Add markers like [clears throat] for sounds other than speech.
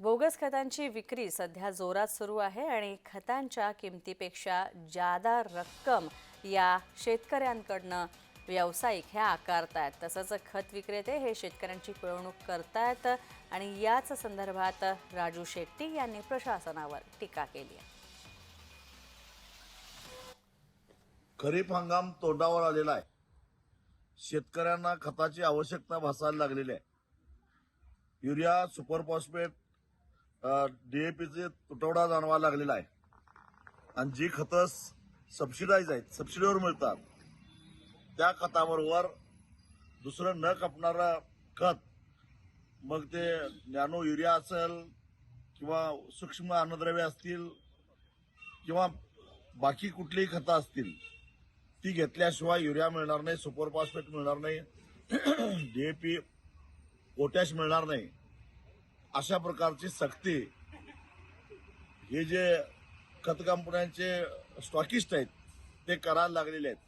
Bogus खतांची विक्री सध्या जोरात सुरू आहे आणि खतांच्या किमतीपेक्षा जादा रक्कम या शेतकऱ्यांकडनं व्यावसायिक ह्या आकारतायत. तसंच खत विक्रेते हे शेतकऱ्यांची पिळवणूक करतायत आणि याच संदर्भात राजू शेट्टी यांनी प्रशासनावर टीका केली आहे. खरीप हंगाम तोंडावर आलेला आहे. शेतकऱ्यांना खताची आवश्यकता भासायला लागलेली आहे. युरिया सुपरफॉस्फेट डीएपीचे तुटवडा जाणवायला लागलेला आहे. आणि जी खतं सबसिडाईज आहेत सबसिडीवर मिळतात त्या खताबरोबर दुसरं न कापणारं खत मग ते नॅनो युरिया असेल किंवा सूक्ष्म अन्नद्रव्य असतील किंवा बाकी कुठलीही खतं असतील ती घेतल्याशिवाय युरिया मिळणार नाही सुपरफॉस्फेट मिळणार नाही [clears throat] डीएपी पोटॅश मिळणार नाही. अशा प्रकारची सक्ती हे जे खत कंपन्यांचे स्टॉकिस्ट आहेत ते करायला लागलेले आहेत.